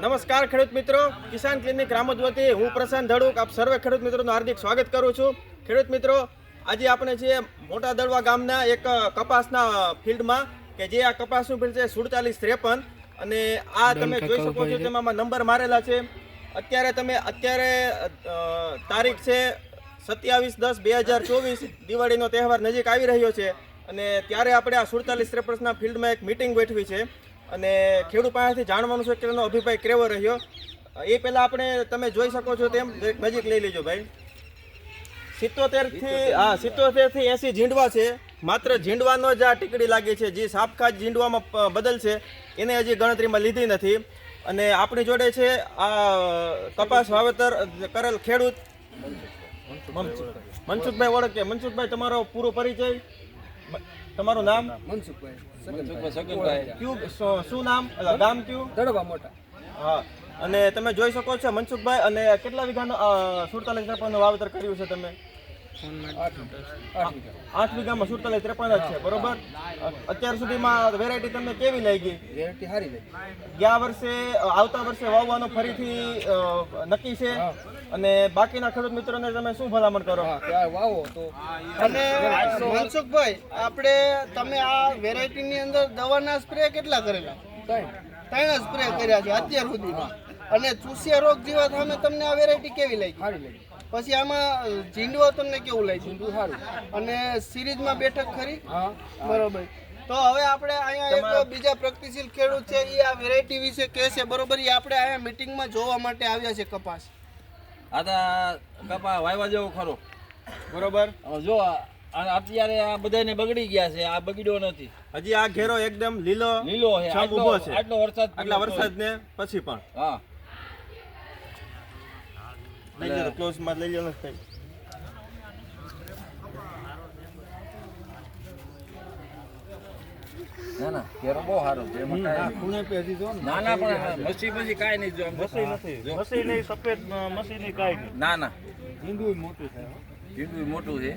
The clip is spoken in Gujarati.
નમસ્કાર ખેડૂત મિત્રો. કિસાન ક્લિનિક રામોદ વતી હું પ્રશાંત ધડુક. આપ સર્વે ખેડૂત મિત્રોનું હાર્દિક સ્વાગત કરું છું. ખેડૂત મિત્રો આજે આપણે છીએ મોટા દડવા ગામના એક કપાસના ફિલ્ડમાં કે જે આ કપાસનું ફિલ્ડ છે સુડતાલીસ ત્રેપન. અને આ તમે જોઈ શકો છો તેમાં નંબર મારેલા છે. અત્યારે તમે અત્યારે તારીખ છે સત્યાવીસ દસ બે હજાર ચોવીસ. દિવાળીનો તહેવાર નજીક આવી રહ્યો છે. અને ત્યારે આપણે આ સુડતાલીસ ત્રેપસના ફિલ્ડમાં એક મિટિંગ બેઠવી છે. અને ખેડૂત પાસેથી જાણવાનું છે કે એનો અભિપ્રાય કેવો રહ્યો? એ પહેલાં આપણે તમે જોઈ શકો છો તેમ નજીક લઈ લેજો ભાઈ. સિત્તોતેરથી હા સિત્તોતેરથી એસી ઝીંડવા છે. માત્ર ઝીંડવાનો જ આ ટીકડી લાગી છે. જે સાપખાજ ઝીંડવામાં બદલશે બદલ છે. એને હજી ગણતરીમાં લીધી નથી. અને આપણી જોડે છે આ કપાસ વાવેતર કરેલ ખેડૂત મનસુખભાઈ ઓળખે. મનસુખભાઈ તમારો પૂરો પરિચય? તમારું નામ? મનસુખભાઈ. શું- શું નામ? ગામ કયું? દડવા મોટા. હા. અને તમે જોઈ શકો છો મનસુખભાઈ અને કેટલા વીઘાનો સુડતાલીસ ત્રેપનનું વાવેતર કર્યું છે તમે? આઠ આઠ વીઘા. આઠ વીઘામાં સુડતાલીસ ત્રેપન જ છે બરોબર? અત્યાર સુધીમાં વેરાયટી તમને કેવી લાગી? વેરાયટી સારી લાગી. ગયા વર્ષે આવતા વર્ષે વાવવાનો ફરીથી નક્કી છે? અને બાકીના ખેડૂત મિત્રોને તમે શું ભલામણ કરો? હા વાવો તો. અને મનસુખભાઈ આપણે તમે આ વેરાયટીની અંદર દવાના સ્પ્રે કેટલા કરેલા? ત્રણ. સ્પ્રે કર્યા છે અત્યાર સુધીમાં. અને ચૂસિયા રોગ જેવા સામે તમને આ વેરાયટી કેવી લાગી? સારી લાગી. પછી આમાં ઝીંડવા તમને કેવું લાગે ઊંધું સારું. અને સિરીઝમાં બેઠક ખરી? બરોબર. તો હવે આપણે અહીંયા એક બીજા પ્રગતિશીલ ખેડૂત છે એ આ વેરાયટી વિશે કહે છે. બરોબર એ આપણે અહીંયા મિટિંગમાં જોવા માટે આવ્યા છે કપાસ. આ તો કપા વાયવા જેવો ખરો. બરોબર? જો અત્યારે આ બધાને બગડી ગયા છે આ બગડ્યો નથી. હજી આ ઘેરો એકદમ લીલો લીલો છે ઊભો છે. આટલો વરસાદ આટલા વરસાદ ને પછી પણ. હા. લઈ લો ક્લોઝમાં લઈ લો ને ના ના કેરો બહુ સારો છે. એમાં કાંઈ- ખૂણે પહેરી દો ના ના પણ મસી મસી કાંઈ નહીં જો મસી જો. મસી નહીં સફેદ મસી નહીં કાંઈ નહીં. ના ના. હિન્દુ મોટું છે હિન્દુ મોટું છે.